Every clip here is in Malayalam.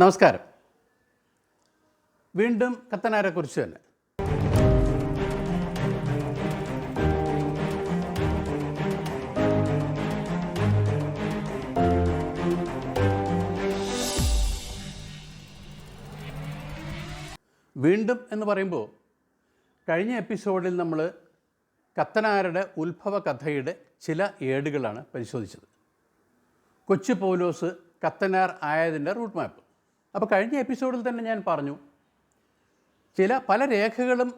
നമസ്കാരം. വീണ്ടും കത്തനാരെക്കുറിച്ച് തന്നെ. വീണ്ടും എന്ന് പറയുമ്പോൾ കഴിഞ്ഞ എപ്പിസോഡിൽ നമ്മൾ കത്തനാരുടെ ഉത്ഭവ കഥയുടെ ചില ഏടുകളാണ് പരിശോധിച്ചത്. കൊച്ചു പോലോസ് കത്തനാർ ആയതിന്റെ റൂട്ട് മാപ്പ് അപ്പോൾ കഴിഞ്ഞ എപ്പിസോഡിൽ തന്നെ ഞാൻ പറഞ്ഞു ചില പല രേഖകളും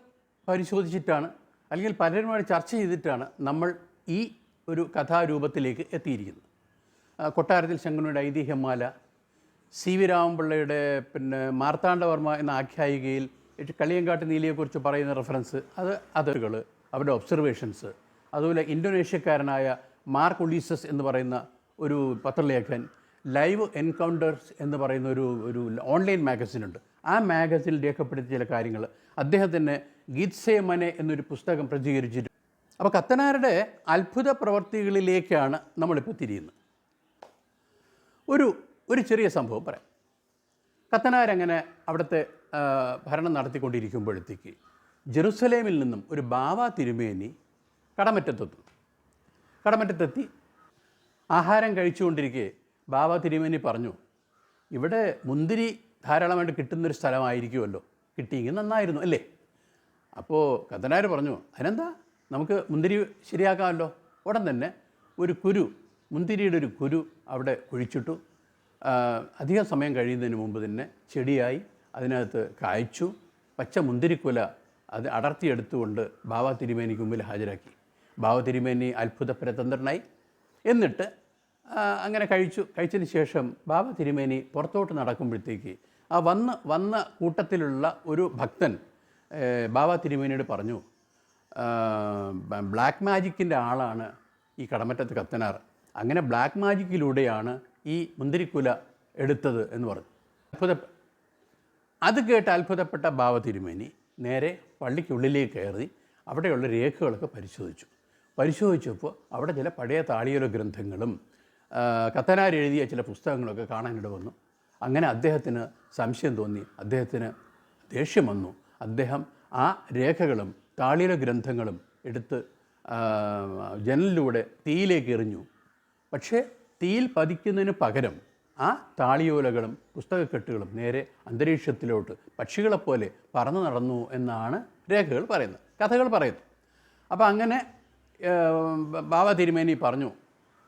പരിശോധിച്ചിട്ടാണ് അല്ലെങ്കിൽ പലരുമായി ചർച്ച ചെയ്തിട്ടാണ് നമ്മൾ ഈ ഒരു കഥാരൂപത്തിലേക്ക് എത്തിയിരിക്കുന്നത്. കൊട്ടാരത്തിൽ ശങ്കനയുടെ ഐതിഹ്യമാല സി വി രാമപിള്ളയുടെ പിന്നെ മാർത്താണ്ഡവർമ്മ എന്ന ആഖ്യായികയിൽ കളിയങ്കാട്ട് നീലിയെക്കുറിച്ച് പറയുന്ന റെഫറൻസ് അത് അതുകൾ അവരുടെ ഒബ്സർവേഷൻസ് അതുപോലെ ഇന്തോനേഷ്യക്കാരനായ മാർക്ക് ഒളീസസ് എന്ന് പറയുന്ന ഒരു പത്രലേഖകൻ ലൈവ് എൻകൗണ്ടേഴ്സ് എന്ന് പറയുന്ന ഒരു ഒരു ഓൺലൈൻ മാഗസിൻ ഉണ്ട്. ആ മാഗസിനിൽ രേഖപ്പെടുത്തിയ ചില കാര്യങ്ങൾ. അദ്ദേഹം തന്നെ ഗീത്സേ മനെ എന്നൊരു പുസ്തകം പ്രസിദ്ധീകരിച്ചിട്ടുണ്ട്. അപ്പോൾ കത്തനാരുടെ അത്ഭുത പ്രവർത്തികളിലേക്കാണ് നമ്മളിപ്പോൾ തിരിയുന്നത്. ഒരു ഒരു ചെറിയ സംഭവം പറയാം. കത്തനാരങ്ങനെ അവിടുത്തെ ഭരണം നടത്തിക്കൊണ്ടിരിക്കുമ്പോഴത്തേക്ക് ജെറുസലേമിൽ നിന്നും ഒരു ബാവ തിരുമേനി കടമറ്റത്തെത്തും കടമറ്റത്തെത്തി ആഹാരം കഴിച്ചുകൊണ്ടിരിക്കെ ബാബ തിരുമേനി പറഞ്ഞു ഇവിടെ മുന്തിരി ധാരാളമായിട്ട് കിട്ടുന്നൊരു സ്ഥലമായിരിക്കുമല്ലോ. കിട്ടിയെങ്കിൽ നന്നായിരുന്നു അല്ലേ? അപ്പോൾ കത്തനാർ പറഞ്ഞു അതിനെന്താ? നമുക്ക് മുന്തിരി ശരിയാക്കാമല്ലോ. ഉടൻ തന്നെ ഒരു കുരു മുന്തിരിയുടെ ഒരു കുരു അവിടെ കുഴിച്ചിട്ടു. അധികം സമയം കഴിയുന്നതിന് മുമ്പ് തന്നെ ചെടിയായി അതിനകത്ത് കായ്ച്ചു. പച്ച മുന്തിരിക്കുല അത് അടർത്തിയെടുത്തുകൊണ്ട് ബാബ തിരുമേനിക്ക് മുമ്പിൽ ഹാജരാക്കി. ബാബ തിരുമേനി അത്ഭുത പ്രതന്ത്രനായി എന്നിട്ട് അങ്ങനെ കഴിച്ചു. കഴിച്ചതിന് ശേഷം ബാബ തിരുമേനി പുറത്തോട്ട് നടക്കുമ്പോഴത്തേക്ക് ആ വന്ന് വന്ന കൂട്ടത്തിലുള്ള ഒരു ഭക്തൻ ബാബ തിരുമേനിയോട് പറഞ്ഞു ബ്ലാക്ക് മാജിക്കിന്റെ ആളാണ് ഈ കടമറ്റത്ത് കത്തനാർ. അങ്ങനെ ബ്ലാക്ക് മാജിക്കിലൂടെയാണ് ഈ മുന്തിരിക്കുല എടുത്തത് എന്ന് പറഞ്ഞു. അത്ഭുത അത് കേട്ട് അത്ഭുതപ്പെട്ട ബാബ തിരുമേനി നേരെ പള്ളിക്കുള്ളിലേക്ക് കയറി അവിടെയുള്ള രേഖകളൊക്കെ പരിശോധിച്ചു. പരിശോധിച്ചപ്പോൾ അവിടെ ചില പഴയ താളിയോല ഗ്രന്ഥങ്ങളും കത്തനാർ എഴുതിയ ചില പുസ്തകങ്ങളൊക്കെ കാണാനിട വന്നു. അങ്ങനെ അദ്ദേഹത്തിന് സംശയം തോന്നി. അദ്ദേഹത്തിന് ദേഷ്യം വന്നു. അദ്ദേഹം ആ രേഖകളും താളിയോല ഗ്രന്ഥങ്ങളും എടുത്ത് ജനലിലൂടെ തീയിലേക്ക് എറിഞ്ഞു. പക്ഷേ തീയിൽ പതിക്കുന്നതിന് പകരം ആ താളിയോലകളും പുസ്തകക്കെട്ടുകളും നേരെ അന്തരീക്ഷത്തിലോട്ട് പക്ഷികളെപ്പോലെ പറന്നു നടന്നു എന്നാണ് രേഖകൾ പറയുന്നത്. കഥകൾ പറയുന്നു. അപ്പോൾ അങ്ങനെ ബാബ തിരുമേനി പറഞ്ഞു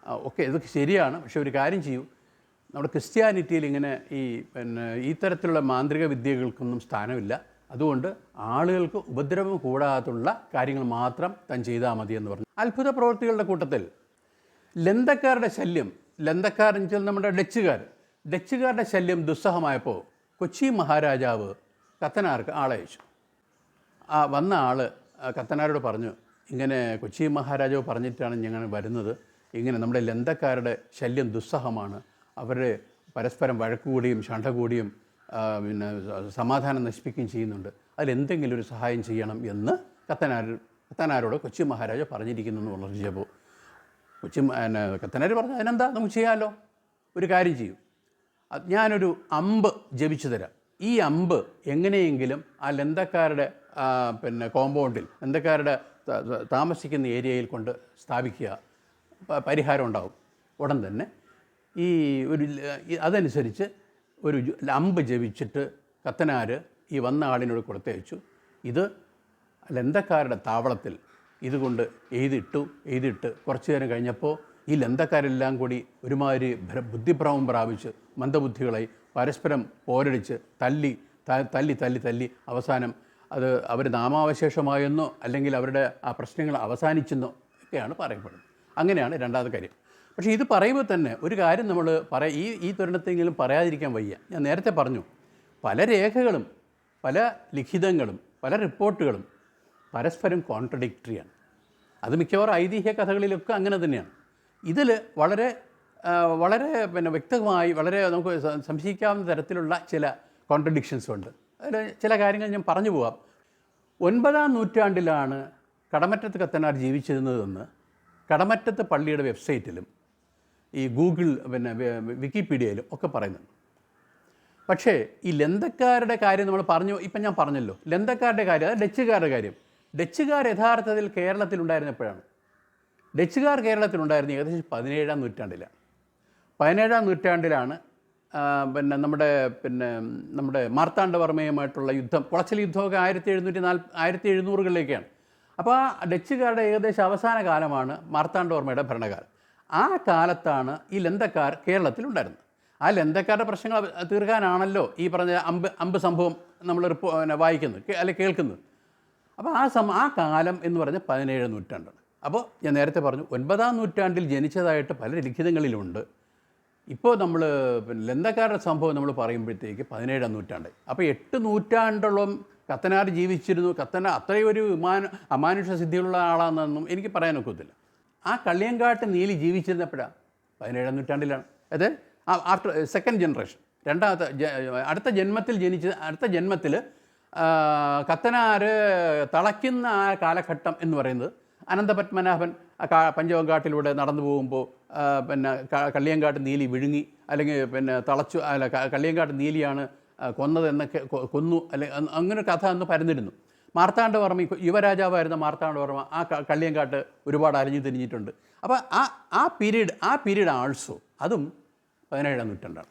ഓക്കെ ഇതൊക്കെ ശരിയാണ്. പക്ഷെ ഒരു കാര്യം ചെയ്യൂ. നമ്മുടെ ക്രിസ്ത്യാനിറ്റിയിൽ ഇങ്ങനെ ഈ പിന്നെ ഈ തരത്തിലുള്ള മാന്ത്രിക വിദ്യകൾക്കൊന്നും സ്ഥാനമില്ല. അതുകൊണ്ട് ആളുകൾക്ക് ഉപദ്രവം കൂടാതുള്ള കാര്യങ്ങൾ മാത്രം താൻ ചെയ്താൽ മതി എന്ന് പറഞ്ഞു. അത്ഭുത പ്രവൃത്തികളുടെ കൂട്ടത്തിൽ ലന്തക്കാരുടെ ശല്യം ലന്തക്കാർ എന്ന് വെച്ചാൽ നമ്മുടെ ഡച്ചുകാർ. ഡച്ചുകാരുടെ ശല്യം ദുസ്സഹമായപ്പോൾ കൊച്ചി മഹാരാജാവ് കത്തനാർക്ക് ആളയച്ചു ആ വന്ന ആൾ കത്തനാരോട് പറഞ്ഞു ഇങ്ങനെ കൊച്ചി മഹാരാജാവ് പറഞ്ഞിട്ടാണ് ഞങ്ങൾ വരുന്നത്. ഇങ്ങനെ നമ്മുടെ ലന്തക്കാരുടെ ശല്യം ദുസ്സഹമാണ്. അവർ പരസ്പരം വഴക്കുകൂടിയും ശണ്ട കൂടിയും പിന്നെ സമാധാനം നശിപ്പിക്കുകയും ചെയ്യുന്നുണ്ട്. അതിലെന്തെങ്കിലും ഒരു സഹായം ചെയ്യണം എന്ന് കത്തനാർ കത്തനാരോട് കൊച്ചി മഹാരാജ പറഞ്ഞിരിക്കുന്നു എന്ന് ഉണർച്ചപ്പോൾ കൊച്ചി കത്തനാർ പറഞ്ഞു അതിനെന്താ? നമുക്ക് ചെയ്യാമല്ലോ ഒരു കാര്യം ചെയ്യും. ഞാനൊരു അമ്പ് ജപിച്ചു തരാം. ഈ അമ്പ് എങ്ങനെയെങ്കിലും ആ ലന്തക്കാരുടെ പിന്നെ കോമ്പൗണ്ടിൽ ലന്തക്കാരുടെ താമസിക്കുന്ന ഏരിയയിൽ കൊണ്ട് സ്ഥാപിക്കുക. പരിഹാരം ഉണ്ടാവും ഉടൻ തന്നെ. ഈ ഒരു അതനുസരിച്ച് ഒരു അമ്പ് ജപിച്ചിട്ട് കത്തനാർ ഈ വന്ന ആളിനോട് കൊടുത്തയച്ചു. ഇത് ലന്തക്കാരുടെ താവളത്തിൽ ഇതുകൊണ്ട് എഴുതിട്ടു എഴുതിയിട്ട് കുറച്ചു നേരം കഴിഞ്ഞപ്പോൾ ഈ ലന്തക്കാരെല്ലാം കൂടി ഒരുമാതിരി ഭ്ര- ബുദ്ധിഭ്രമം പ്രാപിച്ച് മന്ദബുദ്ധികളായി പരസ്പരം പോരടിച്ച് തല്ലി തല്ലി തല്ലി തല്ലി അവസാനം അത് അവർ നാമാവശേഷമായെന്നോ അല്ലെങ്കിൽ അവരുടെ ആ പ്രശ്നങ്ങൾ അവസാനിച്ചെന്നോ ഒക്കെയാണ് പറയപ്പെടുന്നത്. അങ്ങനെയാണ് രണ്ടാമത്തെ കാര്യം. പക്ഷേ ഇത് പറയുമ്പോൾ തന്നെ ഒരു കാര്യം നമ്മൾ പറ ഈ ഈ തുരണത്തെങ്കിലും പറയാതിരിക്കാൻ വയ്യ. ഞാൻ നേരത്തെ പറഞ്ഞു പല രേഖകളും പല ലിഖിതങ്ങളും പല റിപ്പോർട്ടുകളും പരസ്പരം കോൺട്രഡിക്ടറിയാണ് അത് മിക്കവാറും ഐതിഹ്യ കഥകളിലൊക്കെ അങ്ങനെ തന്നെയാണ്. ഇതിൽ വളരെ വളരെ പിന്നെ വ്യക്തമായി വളരെ നമുക്ക് സംശയിക്കാവുന്ന തരത്തിലുള്ള ചില കോൺട്രഡിക്ഷൻസ് ഉണ്ട്. അതിൽ ചില കാര്യങ്ങൾ ഞാൻ പറഞ്ഞു പോവാം. ഒൻപതാം നൂറ്റാണ്ടിലാണ് കടമറ്റത്ത് കത്തനാർ ജീവിച്ചിരുന്നതെന്ന് കടമറ്റത്ത് പള്ളിയുടെ വെബ്സൈറ്റിലും ഈ ഗൂഗിൾ പിന്നെ വിക്കിപീഡിയയിലും ഒക്കെ പറയുന്നുണ്ട്. പക്ഷേ ഈ ലന്തക്കാരുടെ കാര്യം നമ്മൾ പറഞ്ഞു ഇപ്പം ഞാൻ പറഞ്ഞല്ലോ ലന്തക്കാരുടെ കാര്യം അതായത് ഡച്ചുകാരുടെ കാര്യം. ഡച്ചുകാർ യഥാർത്ഥത്തിൽ കേരളത്തിലുണ്ടായിരുന്നപ്പോഴാണ് ഡച്ചുകാർ കേരളത്തിലുണ്ടായിരുന്ന ഏകദേശം പതിനേഴാം നൂറ്റാണ്ടിലാണ്. പതിനേഴാം നൂറ്റാണ്ടിലാണ് പിന്നെ നമ്മുടെ പിന്നെ നമ്മുടെ മാർത്താണ്ഡവർമ്മയുമായിട്ടുള്ള യുദ്ധം കുളച്ചൽ യുദ്ധമൊക്കെ ആയിരത്തി എഴുന്നൂറ്റി നാല് ആയിരത്തി എഴുന്നൂറുകളിലേക്കാണ്. അപ്പോൾ ആ ഡച്ചുകാരുടെ ഏകദേശം അവസാന കാലമാണ് മാർത്താണ്ഡവർമ്മയുടെ ഭരണകാലം. ആ കാലത്താണ് ഈ ലന്തക്കാർ കേരളത്തിലുണ്ടായിരുന്നത്. ആ ലന്തക്കാരുടെ പ്രശ്നങ്ങൾ തീർക്കാനാണല്ലോ ഈ പറഞ്ഞ അമ്പ് അമ്പ് സംഭവം നമ്മൾ റിപ്പോ വായിക്കുന്നത് അല്ലെ കേൾക്കുന്നത്. അപ്പോൾ ആ സം ആ കാലം എന്ന് പറഞ്ഞ പതിനേഴ് നൂറ്റാണ്ടാണ്. അപ്പോൾ ഞാൻ നേരത്തെ പറഞ്ഞു ഒൻപതാം നൂറ്റാണ്ടിൽ ജനിച്ചതായിട്ട് പല ലിഖിതങ്ങളിലുണ്ട്. ഇപ്പോൾ നമ്മൾ ലന്തക്കാരുടെ സംഭവം നമ്മൾ പറയുമ്പോഴത്തേക്ക് പതിനേഴാം നൂറ്റാണ്ട് അപ്പോൾ എട്ട് നൂറ്റാണ്ടോളം കത്തനാർ ജീവിച്ചിരുന്നു. കത്തന അത്രയും ഒരു വിമാന അമാനുഷ സിദ്ധിയുള്ള ആളാണെന്നൊന്നും എനിക്ക് പറയാനൊക്കത്തില്ല ആ കള്ളിയങ്കാട്ട് നീലി ജീവിച്ചിരുന്നപ്പോഴാണ് പതിനേഴാം നൂറ്റാണ്ടിലാണ്. അത് ആഫ്റ്റർ സെക്കൻഡ് ജനറേഷൻ രണ്ടാമത്തെ അടുത്ത ജന്മത്തിൽ ജനിച്ച അടുത്ത ജന്മത്തിൽ കത്തനാർ തളയ്ക്കുന്ന ആ കാലഘട്ടം എന്ന് പറയുന്നത് അനന്തപത്മനാഭൻ പഞ്ചവങ്കാട്ടിലൂടെ നടന്നു പോകുമ്പോൾ പിന്നെ കള്ളിയങ്കാട്ട് നീലി വിഴുങ്ങി അല്ലെങ്കിൽ പിന്നെ തളച്ചു അല്ല കള്ളിയങ്കാട്ട് നീലിയാണ് ആ, കൊന്നതെന്നൊക്കെ കൊന്നു അല്ലെ അങ്ങനെ കഥ അന്ന് പരന്നിരുന്നു. മാർത്താണ്ഡവർമ്മ യുവരാജാവായിരുന്ന മാർത്താണ്ഡവർമ്മ ആ കള്ളിയങ്കാട്ട് ഒരുപാട് അലിഞ്ഞു തിരിഞ്ഞിട്ടുണ്ട്. അപ്പോൾ ആ ആ പീരീഡ് ആ പീരീഡ് ആൾസോ അതും പതിനേഴാം നൂറ്റാണ്ടാണ്.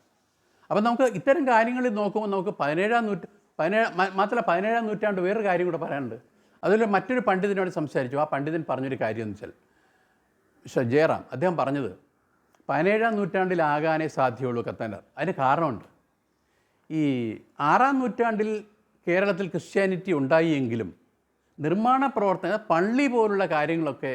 അപ്പം നമുക്ക് ഇത്തരം കാര്യങ്ങളിൽ നോക്കുമ്പോൾ നമുക്ക് പതിനേഴാം നൂറ്റ പതിനേഴ് മാത്രമല്ല പതിനേഴാം നൂറ്റാണ്ട് വേറൊരു കാര്യം കൂടെ പറയാനുണ്ട്. അതിൽ മറ്റൊരു പണ്ഡിതനോട് സംസാരിച്ചു. ആ പണ്ഡിതൻ പറഞ്ഞൊരു കാര്യം എന്ന് വെച്ചാൽ ജയറാം അദ്ദേഹം പറഞ്ഞത് പതിനേഴാം നൂറ്റാണ്ടിലാകാനേ സാധ്യമുള്ളൂ കത്തനാർ അതിന് കാരണമുണ്ട്. ഈ ആറാം നൂറ്റാണ്ടിൽ കേരളത്തിൽ ക്രിസ്ത്യാനിറ്റി ഉണ്ടായിയെങ്കിലും നിർമ്മാണ പ്രവർത്തന പള്ളി പോലുള്ള കാര്യങ്ങളൊക്കെ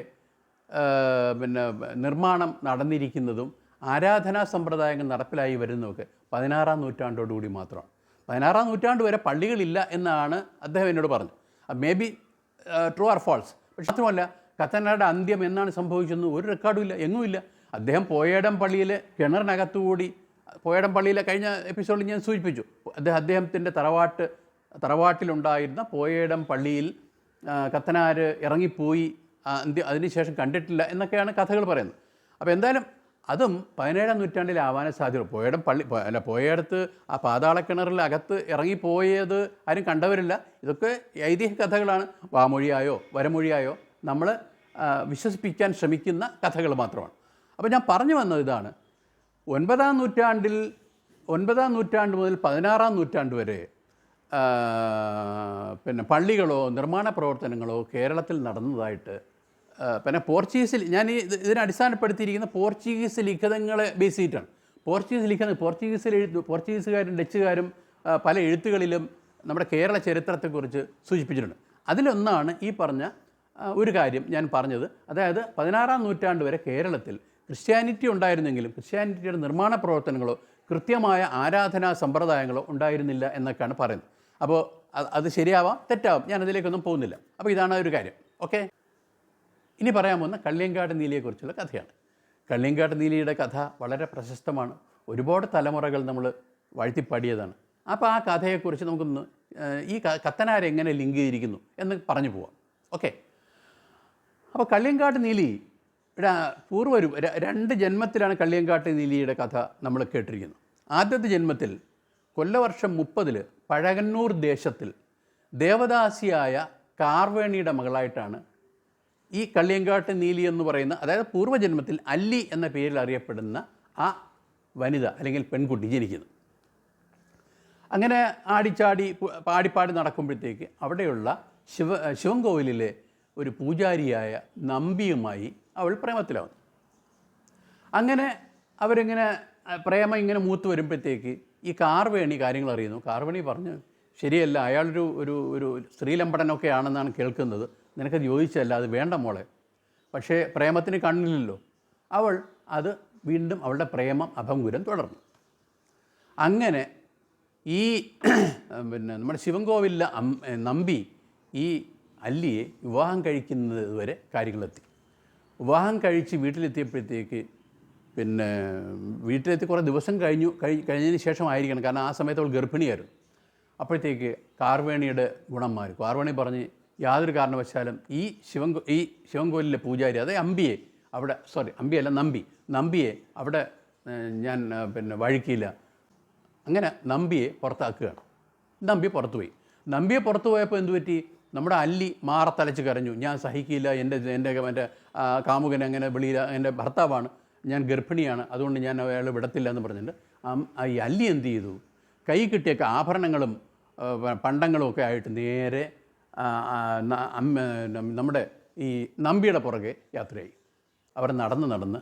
പിന്നെ നിർമ്മാണം നടന്നിരിക്കുന്നതും ആരാധനാ സമ്പ്രദായങ്ങൾ നടപ്പിലായി വരുന്നതൊക്കെ പതിനാറാം നൂറ്റാണ്ടോടുകൂടി മാത്രമാണ്. പതിനാറാം നൂറ്റാണ്ട് വരെ പള്ളികളില്ല എന്നാണ് അദ്ദേഹം എന്നോട് പറഞ്ഞത്. May be true or false പക്ഷെ മാത്രമല്ല കത്തനാടെ അന്ത്യം എന്നാണ് സംഭവിച്ചതെന്ന് ഒരു റെക്കോർഡും ഇല്ല എങ്ങുമില്ല അദ്ദേഹം പോയേടം പള്ളിയിൽ കിണറിനകത്തുകൂടി പോയേടം പള്ളിയിലെ കഴിഞ്ഞ എപ്പിസോഡിൽ ഞാൻ സൂചിപ്പിച്ചു. അദ്ദേഹം അദ്ദേഹത്തിന്റെ തറവാട്ട് തറവാട്ടിലുണ്ടായിരുന്ന പോയേടം പള്ളിയിൽ കത്തനാർ ഇറങ്ങിപ്പോയി അതിനുശേഷം കണ്ടിട്ടില്ല എന്നൊക്കെയാണ് കഥകൾ പറയുന്നത്. അപ്പോൾ എന്തായാലും അതും പതിനേഴാം നൂറ്റാണ്ടിൽ ആവാനേ സാധ്യത. പോയടം പള്ളി അല്ല പോയടത്ത് ആ പാതാളക്കിണറിൽ അകത്ത് ഇറങ്ങിപ്പോയത് ആരും കണ്ടവരില്ല. ഇതൊക്കെ ഐതിഹ്യ കഥകളാണ്. വാമൊഴിയായോ വരമൊഴിയായോ നമ്മൾ വിശ്വസിപ്പിക്കാൻ ശ്രമിക്കുന്ന കഥകൾ മാത്രമാണ്. അപ്പോൾ ഞാൻ പറഞ്ഞു വന്നത് ഇതാണ്. ഒൻപതാം നൂറ്റാണ്ടിൽ ഒൻപതാം നൂറ്റാണ്ട് മുതൽ പതിനാറാം നൂറ്റാണ്ട് വരെ പിന്നെ പള്ളികളോ നിർമ്മാണ പ്രവർത്തനങ്ങളോ കേരളത്തിൽ നടന്നതായിട്ട് പിന്നെ പോർച്ചുഗീസിൽ ഞാൻ ഈ ഇതിനെ അടിസ്ഥാനപ്പെടുത്തിയിരിക്കുന്ന പോർച്ചുഗീസ് ലിഖിതങ്ങളെ ബേസ് ചെയ്തിട്ടാണ്. പോർച്ചുഗീസ് ലിഖിതം പോർച്ചുഗീസിൽ എഴുത്ത് പോർച്ചുഗീസുകാരും ഡച്ചുകാരും പല എഴുത്തുകളിലും നമ്മുടെ കേരള ചരിത്രത്തെക്കുറിച്ച് സൂചിപ്പിച്ചിട്ടുണ്ട്. അതിലൊന്നാണ് ഈ പറഞ്ഞ ഒരു കാര്യം ഞാൻ പറഞ്ഞത്. അതായത് പതിനാറാം നൂറ്റാണ്ട് വരെ കേരളത്തിൽ ക്രിസ്ത്യാനിറ്റി ഉണ്ടായിരുന്നെങ്കിലും ക്രിസ്ത്യാനിറ്റിയുടെ നിർമ്മാണ പ്രവർത്തനങ്ങളോ കൃത്യമായ ആരാധനാ സമ്പ്രദായങ്ങളോ ഉണ്ടായിരുന്നില്ല എന്നൊക്കെയാണ് പറയുന്നത്. അപ്പോൾ അത് ശരിയാവാം തെറ്റാവാം ഞാൻ അതിലേക്കൊന്നും പോകുന്നില്ല. അപ്പോൾ ഇതാണ് ഒരു കാര്യം. ഓക്കെ? ഇനി പറയാൻ പോകുന്ന കള്ളിയങ്കാട് നീലിയെക്കുറിച്ചുള്ള കഥയാണ്. കള്ളിയങ്കാട് നീലിയുടെ കഥ വളരെ പ്രശസ്തമാണ്. ഒരുപാട് തലമുറകൾ നമ്മൾ വാഴ്ത്തിപ്പാടിയതാണ്. അപ്പോൾ ആ കഥയെക്കുറിച്ച് നമുക്കൊന്ന് ഈ കത്തനാരെങ്ങനെ ലിങ്ക് ചെയ്തിരിക്കുന്നു എന്ന് പറഞ്ഞു പോവാം. ഓക്കെ? അപ്പോൾ കള്ളിയങ്കാട് നീലി പൂർവരും രണ്ട് ജന്മത്തിലാണ് കള്ളിയങ്കാട്ട് നീലിയുടെ കഥ നമ്മൾ കേട്ടിരിക്കുന്നത്. ആദ്യത്തെ ജന്മത്തിൽ കൊല്ലവർഷം മുപ്പതിൽ പഴകന്നൂർ ദേശത്തിൽ ദേവദാസിയായ കാർവേണിയുടെ മകളായിട്ടാണ് ഈ കള്ളിയങ്കാട്ട് നീലി എന്ന് പറയുന്ന അതായത് പൂർവജന്മത്തിൽ അല്ലി എന്ന പേരിൽ അറിയപ്പെടുന്ന ആ വനിത അല്ലെങ്കിൽ പെൺകുട്ടി ജനിക്കുന്നത്. അങ്ങനെ ആടിച്ചാടി പാടിപ്പാടി നടക്കുമ്പോഴത്തേക്ക് അവിടെയുള്ള ശിവ ശിവൻകോവിലിലെ ഒരു പൂജാരിയായ നമ്പിയുമായി അവൾ പ്രേമത്തിലാവും അങ്ങനെ അവരിങ്ങനെ പ്രേമം ഇങ്ങനെ മൂത്ത് വരുമ്പോഴത്തേക്ക് ഈ കാർവേണി കാര്യങ്ങൾ അറിയുന്നു. കാർവേണി പറഞ്ഞു ശരിയല്ല അയാളൊരു ഒരു ഒരു സ്ത്രീലമ്പടനൊക്കെ ആണെന്നാണ് കേൾക്കുന്നത്. നിനക്കത് യോജിച്ചല്ല അത് വേണ്ട മോളെ. പക്ഷേ പ്രേമത്തിന് കണ്ണില്ലല്ലോ. അവൾ അത് വീണ്ടും അവളുടെ പ്രേമം അഭംഗുരം തുടർന്നു. അങ്ങനെ ഈ പിന്നെ നമ്മുടെ ശിവൻകോവിലെ നമ്പി ഈ അല്ലിയെ വിവാഹം കഴിക്കുന്നത് വരെ കാര്യങ്ങളെത്തി. വിവാഹം കഴിച്ച് വീട്ടിലെത്തിയപ്പോഴത്തേക്ക് പിന്നെ വീട്ടിലെത്തി കുറേ ദിവസം കഴിഞ്ഞു കഴി കഴിഞ്ഞതിന് ശേഷമായിരിക്കണം. കാരണം ആ സമയത്ത് അവൾ ഗർഭിണിയായിരുന്നു. അപ്പോഴത്തേക്ക് കാർവേണിയുടെ ഗുണം മാറി. കാർവേണി പറഞ്ഞ് യാതൊരു കാരണവശാലും ഈ ശിവൻ ഈ ശിവൻകോലിലെ പൂജാരി അതായത് അമ്പിയെ അവിടെ സോറി അമ്പിയല്ല നമ്പി നമ്പിയെ അവിടെ ഞാൻ പിന്നെ വഴുക്കിയില്ല അങ്ങനെ നമ്പിയെ പുറത്താക്കുകയാണ്. നമ്പി പുറത്തുപോയി. നമ്പിയെ പുറത്തു പോയപ്പോൾ എന്ത് പറ്റി നമ്മുടെ അല്ലി മാറത്തലച്ച് കരഞ്ഞു. ഞാൻ സഹിക്കില്ല. എന്റെ എന്റെ എന്റെ കാമുകൻ അങ്ങനെ വെളിയിൽ എന്റെ ഭർത്താവാണ്. ഞാൻ ഗർഭിണിയാണ്. അതുകൊണ്ട് ഞാൻ അയാൾ വിടത്തില്ല എന്ന് പറഞ്ഞിട്ട് ഈ അല്ലി എന്ത് ചെയ്തു? കൈ കിട്ടിയൊക്കെ ആഭരണങ്ങളും പണ്ടങ്ങളും ഒക്കെ ആയിട്ട് നേരെ നമ്മുടെ ഈ നമ്പിയുടെ പുറകെ യാത്രയായി. അവർ നടന്ന് നടന്ന്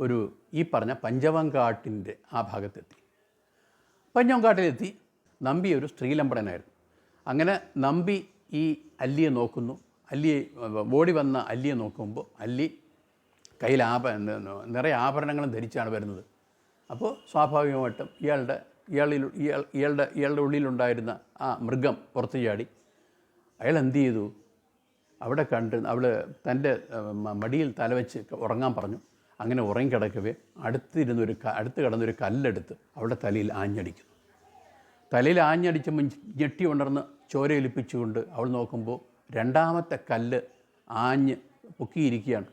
ഒരു ഈ പറഞ്ഞ പഞ്ചവങ്കാട്ടിന്റെ ആ ഭാഗത്തെത്തി. പഞ്ചവങ്കാട്ടിലെത്തി നമ്പി ഒരു സ്ത്രീലമ്പടനായിരുന്നു അങ്ങനെ നമ്പി ഈ അല്ലിയെ നോക്കുന്നു. അല്ലിയെ ഓടി വന്ന അല്ലിയെ നോക്കുമ്പോൾ അല്ലി കയ്യിൽ ആഭ നിറയെ ആഭരണങ്ങളും ധരിച്ചാണ് വരുന്നത്. അപ്പോൾ സ്വാഭാവികമായിട്ടും ഇയാളുടെ ഇയാളിൽ ഇയാൾ ഇയാളുടെ ഇയാളുടെ ഉള്ളിലുണ്ടായിരുന്ന ആ മൃഗം പുറത്തു ചാടി. അയാൾ എന്ത് ചെയ്തു? അവിടെ കണ്ട് അവൾ തന്റെ മടിയിൽ തലവെച്ച് ഉറങ്ങാൻ പറഞ്ഞു. അങ്ങനെ ഉറങ്ങിക്കിടക്കവേ അടുത്തിരുന്നൊരു ക അടുത്ത് കിടന്നൊരു കല്ലെടുത്ത് അവളുടെ തലയിൽ ആഞ്ഞടിക്കുന്നു. തലയിൽ ആഞ്ഞടിച്ചുമ്പോൾ ഞെട്ടി ഉണർന്ന് ചോരയൊലിപ്പിച്ചുകൊണ്ട് അവൾ നോക്കുമ്പോൾ രണ്ടാമത്തെ കല്ല് ആഞ്ഞ് പൊക്കിയിരിക്കുകയാണ്.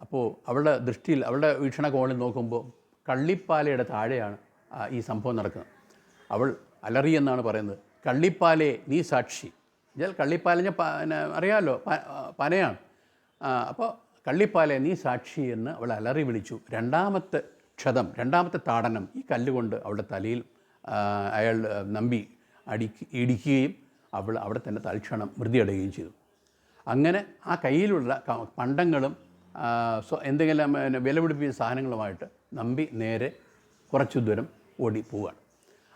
അപ്പോൾ അവളുടെ ദൃഷ്ടിയിൽ അവളുടെ വീക്ഷണകോണിൽ നോക്കുമ്പോൾ കള്ളിപ്പാലയുടെ താഴെയാണ് ഈ സംഭവം നടക്കുന്നത്. അവൾ അലറി എന്നാണ് പറയുന്നത്. കള്ളിപ്പാലേ നീ സാക്ഷി. എന്നാൽ കള്ളിപ്പാലിന് അറിയാമല്ലോ പനയാണ്. അപ്പോൾ കള്ളിപ്പാലെ നീ സാക്ഷി എന്ന് അവൾ അലറി വിളിച്ചു. രണ്ടാമത്തെ ക്ഷതം രണ്ടാമത്തെ താടനം ഈ കല്ലുകൊണ്ട് അവളുടെ തലയിൽ അയാൾ നമ്പി അടിക്ക് ഇടിക്കുകയും അവൾ അവിടെ തന്നെ തൽക്ഷണം മൃതിയടയുകയും ചെയ്തു. അങ്ങനെ ആ കയ്യിലുള്ള പണ്ടങ്ങളും എന്തെങ്കിലും വില പിടിപ്പിച്ച സാധനങ്ങളുമായിട്ട് നമ്പി നേരെ കുറച്ചു ദൂരം ഓടി പോവുകയാണ്.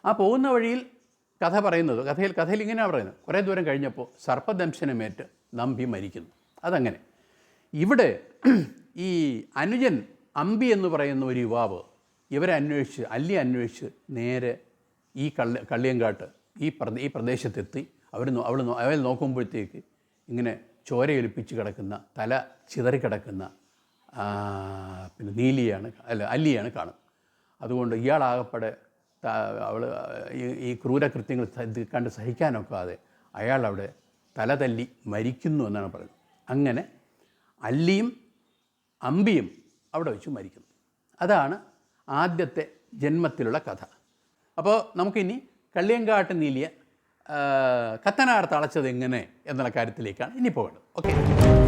ആ പോകുന്ന വഴിയിൽ കഥ പറയുന്നത് കഥയിൽ കഥയിൽ ഇങ്ങനെയാണ് പറയുന്നത്. കുറേ ദൂരം കഴിഞ്ഞപ്പോൾ സർപ്പദംശനമേറ്റ് നമ്പി മരിക്കുന്നു. അതങ്ങനെ. ഇവിടെ ഈ അനുജൻ അമ്പി എന്ന് പറയുന്ന ഒരു യുവാവ് ഇവരെ അന്വേഷിച്ച് അല്ലി അന്വേഷിച്ച് നേരെ ഈ കള്ളി കള്ളിയങ്കാട്ട് ഈ പ്രദേശത്തെത്തി. അവർ അവൾ അവൾ നോക്കുമ്പോഴത്തേക്ക് ഇങ്ങനെ ചോരയൊലിപ്പിച്ച് കിടക്കുന്ന തല ചിതറിക്കിടക്കുന്ന പിന്നെ നീലിയാണ് അല്ല അല്ലിയാണ് കാണുന്നത്. അതുകൊണ്ട് ഇയാളാകപ്പെടെ അവൾ ഈ ക്രൂരകൃത്യങ്ങൾ കണ്ട് സഹിക്കാനൊക്കാതെ അയാൾ അവിടെ തല തല്ലി മരിക്കുന്നു എന്നാണ് പറയുന്നത്. അങ്ങനെ അല്ലിയും അമ്പിയും അവിടെ വെച്ച് മരിക്കുന്നു. അതാണ് ആദ്യത്തെ ജന്മത്തിലുള്ള കഥ. അപ്പോൾ നമുക്കിനി കള്ളിയങ്കാട്ട് നീലിയ കത്തനാർ തളച്ചത് എങ്ങനെ എന്നുള്ള കാര്യത്തിലേക്കാണ് ഇനി പോകേണ്ടത്. ഓക്കെ